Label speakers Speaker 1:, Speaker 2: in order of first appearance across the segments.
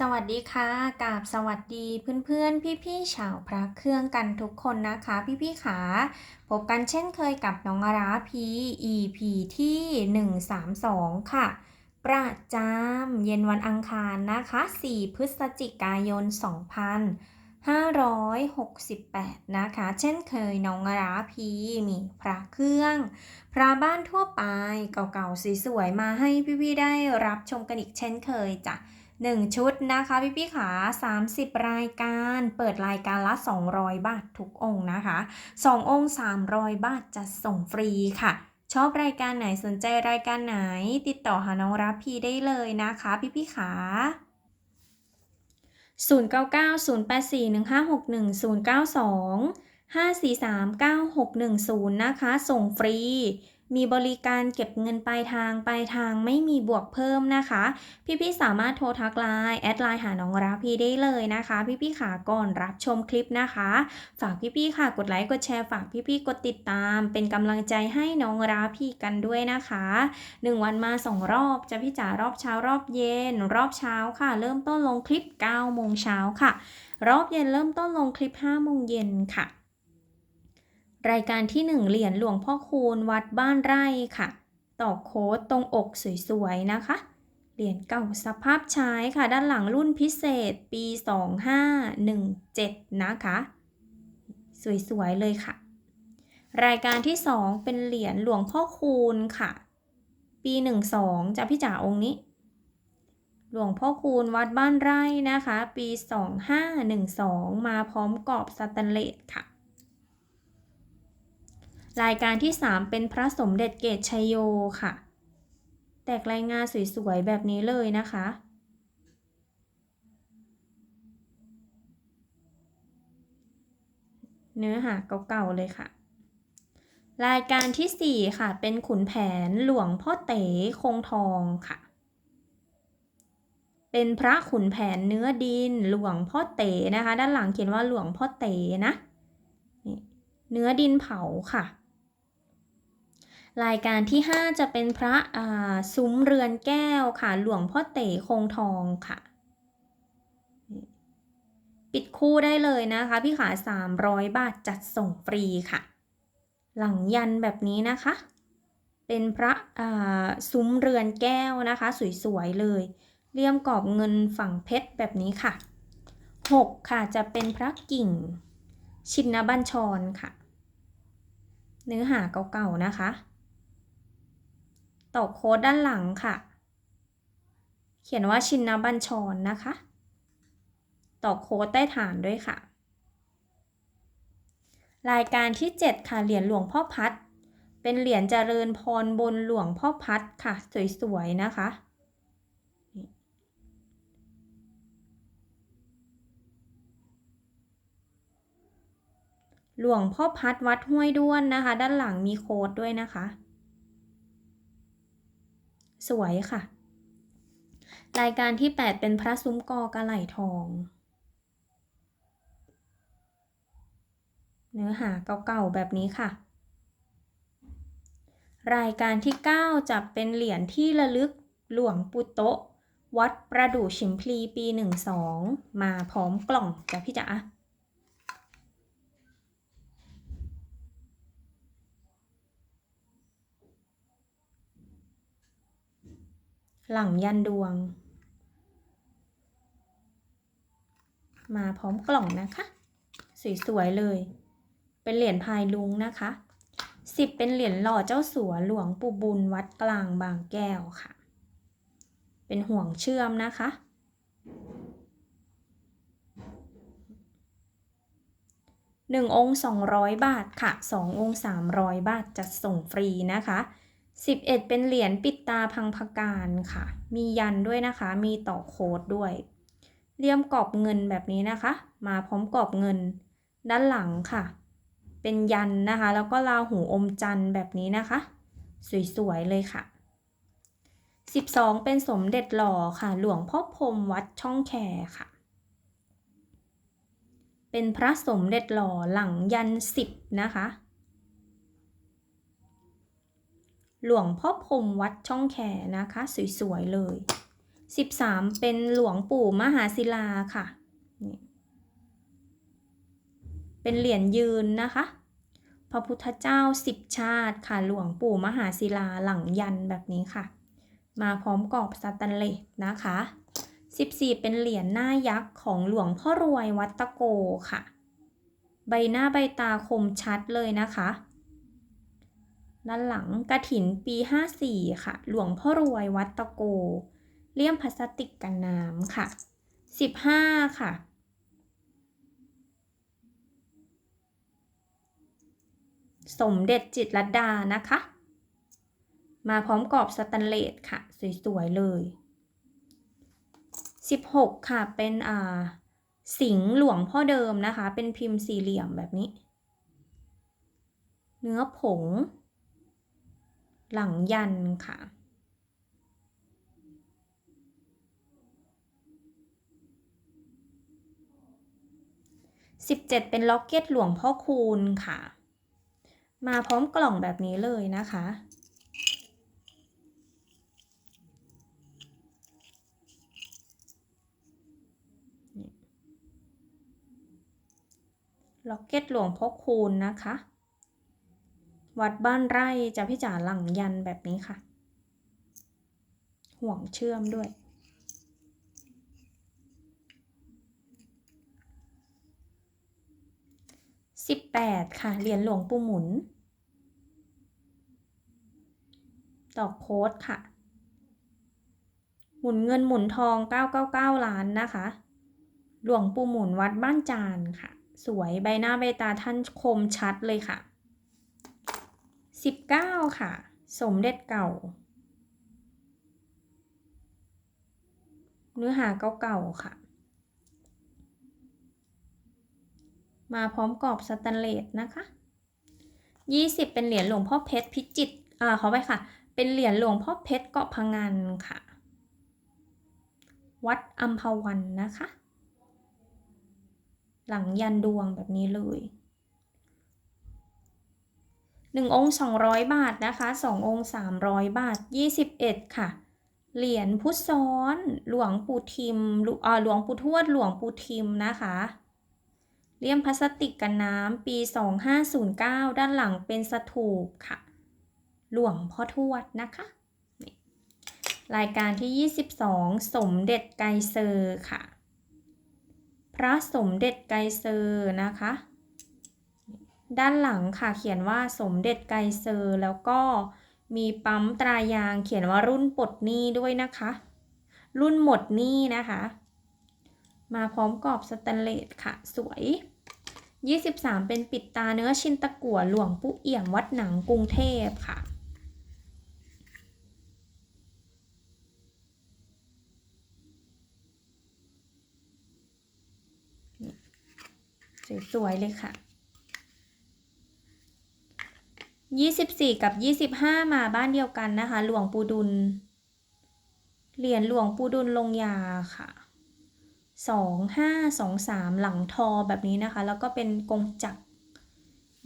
Speaker 1: สวัสดีค่ะกาบสวัสดีเพื่อนๆ พี่ๆชาวพระเครื่องกันทุกคนนะคะ พี่ๆขาพบกันเช่นเคยกับน้องราพี EP ที่ 132 ค่ะ ประจำเย็นวันอังคารนะคะ 4 พฤศจิกายน 2568 นะคะ เช่นเคยน้องราพีมีพระเครื่อง พระบ้านทั่วไปเก่าๆสวยๆมาให้พี่ๆได้รับชมกันอีกเช่นเคยจ้ะ 1 ชุดนะคะพี่พี่ขา 30 รายการเปิดรายการละ 200 บาททุกองค์นะคะ 2 องค์ 300 บาทจะส่งฟรีค่ะ ชอบรายการไหนสนใจรายการไหน ติดต่อหาน้องรับพีได้เลยนะคะพี่พี่ขา0990841561 092 5439610 นะคะ ส่งฟรี มีบริการเก็บเงินปลายทางปลายทางไม่มีบวกเพิ่มนะคะ พี่ๆสามารถโทรทักไลน์แอดไลน์หาน้องราพีได้เลยนะคะ พี่ๆขาก่อนรับชมคลิปนะคะ ฝากพี่ๆค่ะกดไลค์กดแชร์ฝากพี่ๆกดติดตาม เป็นกำลังใจให้น้องราพีกันด้วยนะคะหนึ่งวันมาสองรอบจะพี่จ๋ารอบเช้ารอบเย็น รอบเช้าค่ะ เริ่มต้นลงคลิป9โมงเช้าค่ะ รอบเย็นเริ่มต้นลงคลิป5โมงเย็นค่ะ รายการที่ 1 เหรียญหลวงพ่อคูณวัดบ้านไร่ค่ะ ต่อโค้ดตรงอกสวยๆนะคะ เหรียญเก่าสภาพใช้ค่ะ ด้านหลังรุ่นพิเศษปี 2517 นะคะ สวยๆเลยค่ะ รายการที่ 2 เป็นเหรียญหลวงพ่อคูณค่ะ ปี 12จะพี่จ๋าองค์นี้ หลวงพ่อคูณวัดบ้านไร่นะคะ ปี 2512 มาพร้อมกรอบสแตนเลสค่ะ รายการที่ 3 เป็นพระสมเด็จเกตชัยโยค่ะ แตกรายงานสวยๆ แบบนี้เลยนะคะ เนื้อหาเก่าๆเลยค่ะ รายการที่ 4 ค่ะ เป็นขุนแผนหลวงพ่อเต๋คงทองค่ะ เป็นพระขุนแผนเนื้อดินหลวงพ่อเต๋นะคะ ด้านหลังเขียนว่าหลวงพ่อเต๋นะเนื้อดินเผาค่ะ รายการที่ 5 จะเป็นพระซุ้มเรือนแก้วค่ะ หลวงพ่อเต๋คงทองค่ะ ปิดคู่ได้เลยนะคะพี่ขา 300 บาทจัดส่งฟรีค่ะ หลังยันแบบนี้นะคะ เป็นพระซุ้มเรือนแก้วนะคะ สวยๆเลยเลี่ยมกรอบเงินฝั่งเพชรแบบนี้ค่ะ 6 ค่ะจะเป็นพระกิ่ง ชินบัญชรค่ะ เนื้อหาเก่าๆนะคะ ตอโค้ดด้านหลังค่ะ เขียนว่าชินนบัญชรนะคะ ต่อโค้ดใต้ฐานด้วยค่ะ รายการที่ 7 ค่ะ เหรียญหลวงพ่อพัด เป็นเหรียญเจริญพรบนหลวงพ่อพัดค่ะ สวยๆ นะคะหลวงพ่อพัดวัดห้วยด้วนนะคะ ด้านหลังมีโค้ดด้วยนะคะ สวยค่ะ รายการที่ 8 เป็นพระซุ้มกอกระไหลทอง เนื้อหาเก่าๆแบบนี้ค่ะ รายการที่ 9 จะเป็นเหรียญที่ระลึกหลวงปุโตะ วัดประดู่ฉิมพลีปี 12 มาพร้อมกล่องจ้ะพี่จ๋า หลังยันดวง มาพร้อมกล่องนะคะ สวยๆเลย เป็นเหรียญพายลุงนะคะสิบเป็นเหรียญหล่อเจ้าสัวหลวงปู่บุญวัดกลางบางแก้วค่ะ เป็นห่วงเชื่อมนะคะ หนึ่งองค์สองร้อยบาทค่ะสององค์สามร้อยบาทจัดส่งฟรีนะคะ 11 เป็นเหรียญปิดตาพังพการค่ะ มียันด้วยนะคะ มีต่อโค้ดด้วย เลี่ยมกรอบเงินแบบนี้นะคะ มาพร้อมกรอบเงิน ด้านหลังค่ะ เป็นยันนะคะ แล้วก็ราหูอมจันทร์แบบนี้นะคะ สวยๆเลยค่ะ 12 เป็นสมเด็จหล่อค่ะ หลวงพ่อพรมวัดช่องแคค่ะ เป็นพระสมเด็จหล่อหลังยัน10นะคะ หลวงพ่อพรมวัดช่องแคนะคะ สวยๆเลย 13 เป็นหลวงปู่มหาศิลาค่ะ เป็นเหรียญยืนนะคะ พระพุทธเจ้าสิบชาติค่ะหลวงปู่มหาศิลาหลังยันแบบนี้ค่ะ มาพร้อมกรอบสแตนเลสนะคะ 14 เป็นเหรียญหน้ายักษ์ของหลวงพ่อรวยวัดตะโกค่ะ ใบหน้าใบตาคมชัดเลยนะคะ ด้านหลังกระถินปี 54 ค่ะ หลวงพ่อรวยวัดตะโก เลี่ยมพลาสติกกันน้ำค่ะ 15 ค่ะ สมเด็จจิตรลดานะคะ มาพร้อมกรอบสแตนเลสค่ะ สวย ๆ เลย 16 ค่ะ เป็นอ่าสิงหลวงพ่อเดิมนะคะ เป็นพิมพ์สี่เหลี่ยมแบบนี้ เนื้อผง หลังยันค่ะ17เป็นล็อกเก็ตหลวงพ่อคูณค่ะ มาพร้อมกล่องแบบนี้เลยนะคะล็อกเก็ตหลวงพ่อคูณนะคะ วัดบ้านไร่จะพี่จ๋าหลังยันแบบนี้ค่ะ ห่วงเชื่อมด้วยสิบแปดค่ะ เหรียญหลวงปู่หมุน ดอกโค้ดค่ะ หมุนเงินหมุนทอง 999 ล้านนะคะ หลวงปู่หมุนวัดบ้านจานค่ะ สวยใบหน้าใบตาท่านคมชัดเลยค่ะ 19ค่ะ สมเด็จเก่า เนื้อหาเก่าๆค่ะ มาพร้อมกรอบสแตนเลสนะคะ20เป็นเหรียญหลวงพ่อเพชรพิจิตรอ่าขอไปค่ะ เป็นเหรียญหลวงพ่อเพชรเกาะพังงานค่ะ วัดอัมพวันนะคะ หลังยันดวงแบบนี้เลย 1 องค์ 200 บาทนะคะ 2 องค์ 300 บาท 21 ค่ะ เหรียญพุทธซ้อน หลวงปู่ทิมหลวอ่าหลวงปู่ทวด หลวงปู่ทิมนะคะเลี่ยมพลาสติกกันน้ำปี 2509 ด้านหลังเป็นสถูปค่ะ หลวงพ่อทวดนะคะ รายการที่ 22 สมเด็จไกเซอร์ค่ะ พระสมเด็จไกเซอร์นะคะ ด้านหลังค่ะเขียนว่าสมเด็จไกเซอร์แล้วก็มีปั๊มตรายางเขียนว่ารุ่นปลดหนี้ด้วยนะคะ รุ่นหมดหนี้นะคะ มาพร้อมกรอบสแตนเลสค่ะ สวย 23 เป็นปิดตาเนื้อชินตะกั่วหลวงปู่เอี่ยมวัดหนังกรุงเทพค่ะสวยๆเลยค่ะ 24 กับ 25 มาบ้านเดียวกันนะคะ หลวงปูดุล เหรียญหลวงปูดุลลงยาค่ะ 2 5 2 3 หลังทอแบบนี้นะคะ แล้วก็เป็นกงจักร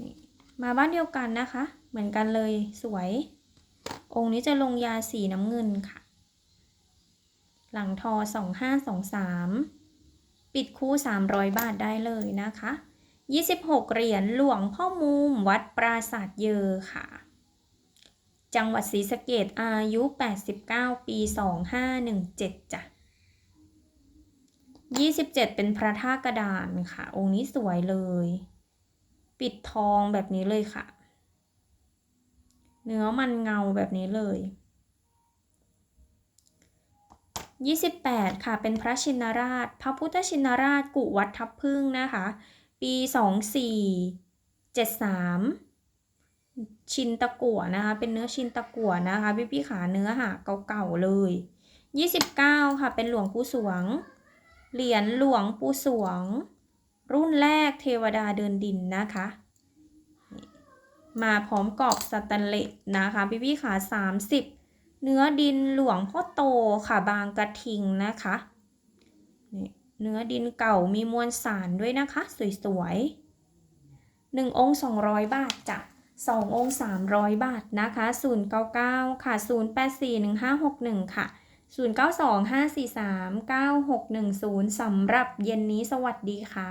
Speaker 1: นี่มาบ้านเดียวกันนะคะ เหมือนกันเลยสวย องค์นี้จะลงยาสีน้ำเงินค่ะ หลังทอ 2 5 2 3 ปิดคู่ 300 บาทได้เลยนะคะ 26 เหรียญหลวงพ่อมุมวัดปราสาทเยอค่ะ จังหวัดศรีสะเกดอายุ 89 ปี 2517จ้ะ27 เป็นพระธาตุกระดานค่ะ องค์นี้สวยเลย ปิดทองแบบนี้เลยค่ะ เนื้อมันเงาแบบนี้เลย 28 ค่ะ เป็นพระชินราช พระพุทธชินราช กุวัดทับพึ่งนะคะ ปี2473ชินตะกั่วนะคะ เป็นเนื้อชินตะกั่วนะคะ พี่พี่ขาเนื้อหาเก่าๆเลย29ค่ะ เป็นหลวงปู่สวง เหรียญหลวงปู่สวง รุ่นแรกเทวดาเดินดินนะคะ มาพร้อมกรอบสแตนเลสนะคะ พี่พี่ขา30เนื้อดินหลวงพ่อโตค่ะบางกระทิงนะคะนี่ เนื้อดินเก่ามีมวลสารด้วยนะคะ สวยๆ1องค์200 บาทจ้ะ2องค์300 บาทนะคะ099ค่ะ084156 1ค่ะ 0925439610สำหรับเย็นนี้สวัสดีค่ะ